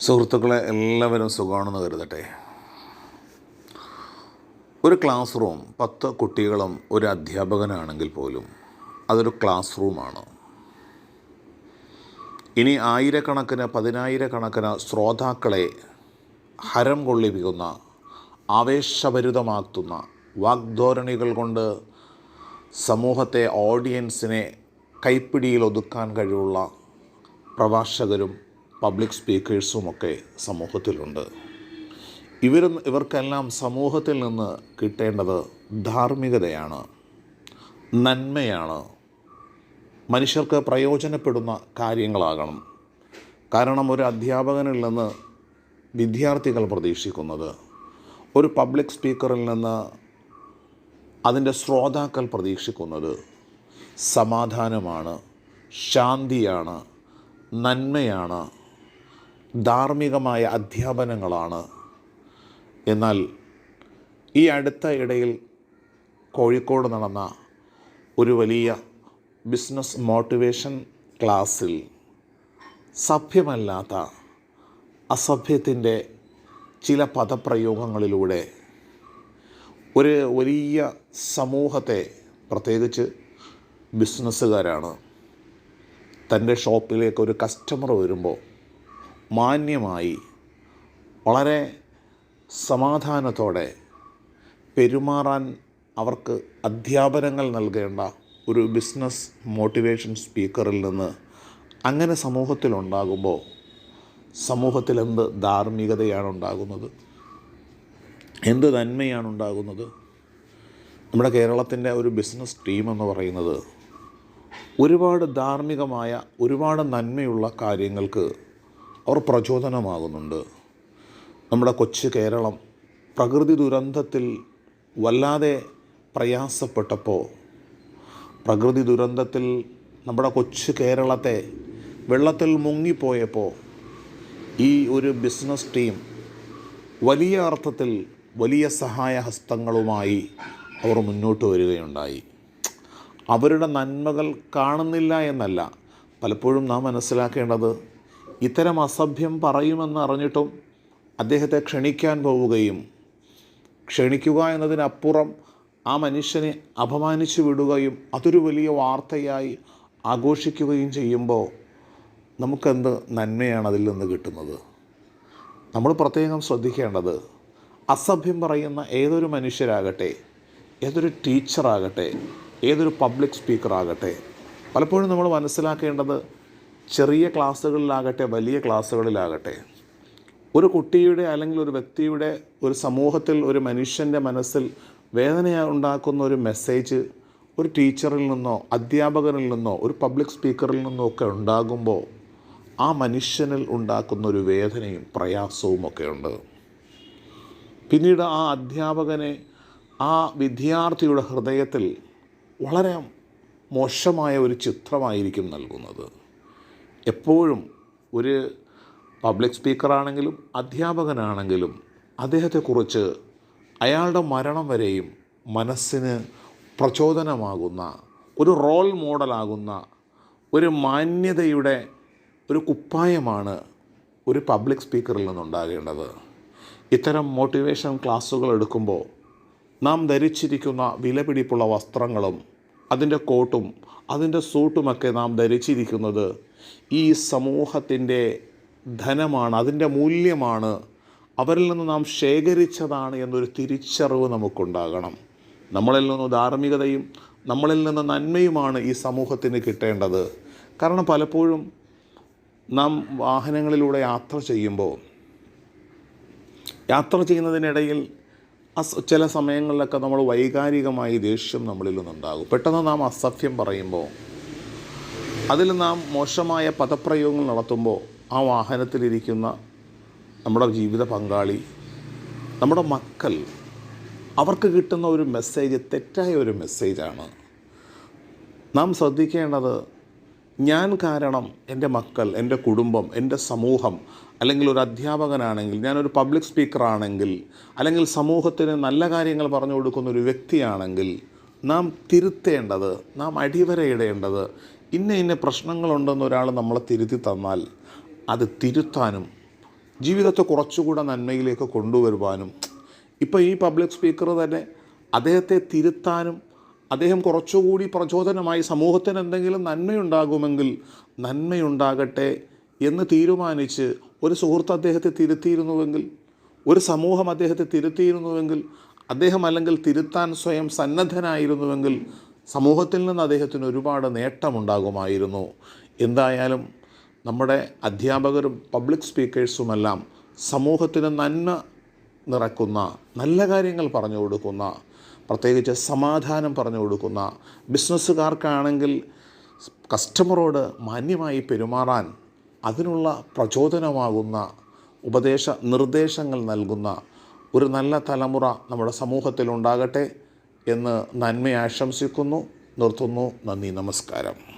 സുഹൃത്തുക്കളെ എല്ലാവരും സുഖമാണെന്ന് കരുതട്ടെ. ഒരു ക്ലാസ് റൂം പത്ത് കുട്ടികളും ഒരു അധ്യാപകനാണെങ്കിൽ പോലും അതൊരു ക്ലാസ് റൂമാണ് ഇനി ആയിരക്കണക്കിന് പതിനായിരക്കണക്കിന് ശ്രോതാക്കളെ ഹരം കൊള്ളിപ്പിക്കുന്ന ആവേശഭരിതമാക്കുന്ന വാഗ്ധോരണികൾ കൊണ്ട് സമൂഹത്തെ ഓഡിയൻസിനെ കൈപ്പിടിയിൽ ഒതുക്കാൻ കഴിവുള്ള പ്രഭാഷകരും പബ്ലിക് സ്പീക്കേഴ്സുമൊക്കെ സമൂഹത്തിലുണ്ട്. ഇവർ ഇവർക്കെല്ലാം സമൂഹത്തിൽ നിന്ന് കിട്ടേണ്ടത് ധാർമ്മികതയാണ് നന്മയാണ്. മനുഷ്യർക്ക് പ്രയോജനപ്പെടുന്ന കാര്യങ്ങളാകണം. കാരണം ഒരു അധ്യാപകനിൽ നിന്ന് വിദ്യാർത്ഥികൾ പ്രതീക്ഷിക്കുന്നത് ഒരു പബ്ലിക് സ്പീക്കറിൽ നിന്ന് അതിന്റെ ശ്രോതാക്കൾ പ്രതീക്ഷിക്കുന്നത് സമാധാനമാണ് ശാന്തിയാണ് നന്മയാണ് ധാർമ്മികമായ അധ്യാപനങ്ങളാണ്. എന്നാൽ ഈ അടുത്ത ഇടയിൽ കോഴിക്കോട് നടന്ന ഒരു വലിയ ബിസിനസ് മോട്ടിവേഷൻ ക്ലാസ്സിൽ സഭ്യമല്ലാത്ത അസഭ്യത്തിന്റെ ചില പദപ്രയോഗങ്ങളിലൂടെ ഒരു വലിയ സമൂഹത്തെ പ്രത്യേകിച്ച് ബിസിനസ്സുകാരാണ് തന്റെ ഷോപ്പിലേക്ക് ഒരു കസ്റ്റമർ വരുമ്പോൾ മാന്യമായി വളരെ സമാധാനത്തോടെ പെരുമാറാൻ അവർക്ക് അധ്യാപനങ്ങൾ നൽകേണ്ട ഒരു ബിസിനസ് മോട്ടിവേഷൻ സ്പീക്കറിൽ നിന്ന് അങ്ങനെ സമൂഹത്തിലുണ്ടാകുമ്പോൾ സമൂഹത്തിൽ എന്ത് ധാർമ്മികതയാണ് ഉണ്ടാകുന്നത്? എന്ത് നന്മയാണ് ഉണ്ടാകുന്നത്? നമ്മുടെ കേരളത്തിന്റെ ഒരു ബിസിനസ് ടീം എന്ന് പറയുന്നത് ഒരുപാട് ധാർമ്മികമായ ഒരുപാട് നന്മയുള്ള കാര്യങ്ങൾക്ക് അവർ പ്രചോദനമാകുന്നുണ്ട്. നമ്മുടെ കൊച്ചു കേരളം പ്രകൃതി ദുരന്തത്തിൽ വല്ലാതെ പ്രയാസപ്പെട്ടപ്പോൾ പ്രകൃതി ദുരന്തത്തിൽ നമ്മുടെ കൊച്ചു കേരളത്തെ വെള്ളത്തിൽ മുങ്ങിപ്പോയപ്പോൾ ഈ ഒരു ബിസിനസ് ടീം വലിയ അർത്ഥത്തിൽ വലിയ സഹായ ഹസ്തങ്ങളുമായി അവർ മുന്നോട്ട് വരികയുണ്ടായി. അവരുടെ നന്മകൾ കാണുന്നില്ല എന്നല്ല പലപ്പോഴും നാം മനസ്സിലാക്കേണ്ടത് ഇത്തരം അസഭ്യം പറയുമെന്ന് അറിഞ്ഞിട്ടും അദ്ദേഹത്തെ ക്ഷണിക്കാൻ പോവുകയും ക്ഷണിക്കുക എന്നതിനപ്പുറം ആ മനുഷ്യനെ അപമാനിച്ചു വിടുകയും അതൊരു വലിയ വാർത്തയായി ആഘോഷിക്കുകയും ചെയ്യുമ്പോൾ നമുക്കെന്ത് നന്മയാണ് അതിൽ നിന്ന് കിട്ടുന്നത്? നമ്മൾ പ്രത്യേകം ശ്രദ്ധിക്കേണ്ടത് അസഭ്യം പറയുന്ന ഏതൊരു മനുഷ്യരാകട്ടെ ഏതൊരു ടീച്ചറാകട്ടെ ഏതൊരു പബ്ലിക് സ്പീക്കറാകട്ടെ പലപ്പോഴും നമ്മൾ മനസ്സിലാക്കേണ്ടത് ചെറിയ ക്ലാസ്സുകളിലാകട്ടെ വലിയ ക്ലാസ്സുകളിലാകട്ടെ ഒരു കുട്ടിയുടെ അല്ലെങ്കിൽ ഒരു വ്യക്തിയുടെ ഒരു സമൂഹത്തിൽ ഒരു മനുഷ്യന്റെ മനസ്സിൽ വേദന ഉണ്ടാക്കുന്ന ഒരു മെസ്സേജ് ഒരു ടീച്ചറിൽ നിന്നോ അധ്യാപകരിൽ നിന്നോ ഒരു പബ്ലിക് സ്പീക്കറിൽ നിന്നോ ഒക്കെ ഉണ്ടാകുമ്പോൾ ആ മനുഷ്യനിൽ ഉണ്ടാക്കുന്ന ഒരു വേദനയും പ്രയാസവും ഒക്കെ ഉണ്ട്. പിന്നീട് ആ അധ്യാപകനെ ആ വിദ്യാർത്ഥിയുടെ ഹൃദയത്തിൽ വളരെ മോശമായ ഒരു ചിത്രമായിരിക്കും നൽകുന്നത്. എപ്പോഴും ഒരു പബ്ലിക് സ്പീക്കറാണെങ്കിലും അധ്യാപകനാണെങ്കിലും അദ്ദേഹത്തെക്കുറിച്ച് അയാളുടെ മരണം വരെയും മനസ്സിന് പ്രചോദനമാകുന്ന ഒരു റോൾ മോഡലാകുന്ന ഒരു മാന്യതയുടെ ഒരു കുപ്പായമാണ് ഒരു പബ്ലിക് സ്പീക്കറിൽ നിന്നുണ്ടാകേണ്ടത്. ഇത്തരം മോട്ടിവേഷൻ ക്ലാസ്സുകൾ എടുക്കുമ്പോൾ നാം ധരിച്ചിരിക്കുന്ന വിലപിടിപ്പുള്ള വസ്ത്രങ്ങളും അതിന്റെ കോട്ടും അതിന്റെ സൂട്ടുമൊക്കെ നാം ധരിച്ചിരിക്കുന്നത് ഈ സമൂഹത്തിന്റെ ധനമാണ് അതിന്റെ മൂല്യമാണ് അവരിൽ നിന്ന് നാം ശേഖരിച്ചതാണ് എന്നൊരു തിരിച്ചറിവ് നമുക്കുണ്ടാകണം. നമ്മളിൽ നിന്ന് ധാർമ്മികതയും നമ്മളിൽ നിന്ന് നന്മയുമാണ് ഈ സമൂഹത്തിന് കിട്ടേണ്ടത്. കാരണം പലപ്പോഴും നാം വാഹനങ്ങളിലൂടെ യാത്ര ചെയ്യുമ്പോൾ യാത്ര ചെയ്യുന്നതിനിടയിൽ ചില സമയങ്ങളിലൊക്കെ നമ്മൾ വൈകാരികമായി ദേഷ്യം നമ്മളിൽ നിന്നുണ്ടാകും. പെട്ടെന്ന് നാം അസഭ്യം പറയുമ്പോൾ അതിൽ നാം മോശമായ പദപ്രയോഗങ്ങൾ നടത്തുമ്പോൾ ആ വാഹനത്തിലിരിക്കുന്ന നമ്മുടെ ജീവിത പങ്കാളി നമ്മുടെ മക്കൾ അവർക്ക് കിട്ടുന്ന ഒരു മെസ്സേജ് തെറ്റായ ഒരു മെസ്സേജാണ് നാം ശ്രദ്ധിക്കേണ്ടത് ഞാൻ കാരണം എന്റെ മക്കൾ എന്റെ കുടുംബം എന്റെ സമൂഹം അല്ലെങ്കിൽ ഒരു അധ്യാപകനാണെങ്കിൽ ഞാനൊരു പബ്ലിക് സ്പീക്കറാണെങ്കിൽ അല്ലെങ്കിൽ സമൂഹത്തിന് നല്ല കാര്യങ്ങൾ പറഞ്ഞു കൊടുക്കുന്ന ഒരു വ്യക്തിയാണെങ്കിൽ നാം തിരുത്തേണ്ടത് നാം അടിവരയിടേണ്ടത് ഇന്ന ഇന്ന പ്രശ്നങ്ങളുണ്ടെന്ന് ഒരാൾ നമ്മളെ തിരുത്തി തന്നാൽ അത് തിരുത്താനും ജീവിതത്തെ കുറച്ചുകൂടെ നന്മയിലേക്ക് കൊണ്ടുവരുവാനും. ഇപ്പോൾ ഈ പബ്ലിക് സ്പീക്കർ തന്നെ അദ്ദേഹത്തെ തിരുത്താനും അദ്ദേഹം കുറച്ചുകൂടി പ്രചോദനമായി സമൂഹത്തിന് എന്തെങ്കിലും നന്മയുണ്ടാകുമെങ്കിൽ നന്മയുണ്ടാകട്ടെ എന്ന് തീരുമാനിച്ച് ഒരു സുഹൃത്ത് അദ്ദേഹത്തെ തിരുത്തിയിരുന്നുവെങ്കിൽ ഒരു സമൂഹം അദ്ദേഹത്തെ തിരുത്തിയിരുന്നുവെങ്കിൽ അദ്ദേഹം അല്ലെങ്കിൽ തിരുത്താൻ സ്വയം സന്നദ്ധനായിരുന്നുവെങ്കിൽ സമൂഹത്തിൽ നിന്ന് അദ്ദേഹത്തിന് ഒരുപാട് നേട്ടമുണ്ടാകുമായിരുന്നു. എന്തായാലും നമ്മുടെ അധ്യാപകരും പബ്ലിക് സ്പീക്കേഴ്സുമെല്ലാം സമൂഹത്തിന് നന്മ നിറക്കുന്ന നല്ല കാര്യങ്ങൾ പറഞ്ഞു കൊടുക്കുന്ന പ്രത്യേകിച്ച് സമാധാനം പറഞ്ഞു കൊടുക്കുന്ന ബിസിനസ്സുകാർക്കാണെങ്കിൽ കസ്റ്റമറോട് മാന്യമായി പെരുമാറാൻ അതിനുള്ള പ്രചോദനമാകുന്ന ഉപദേശ നിർദ്ദേശങ്ങൾ നൽകുന്ന ഒരു നല്ല തലമുറ നമ്മുടെ സമൂഹത്തിൽ ഉണ്ടാകട്ടെ എന്ന് നന്മയാശംസിക്കുന്നു നിർത്തുന്നു നന്ദി നമസ്കാരം.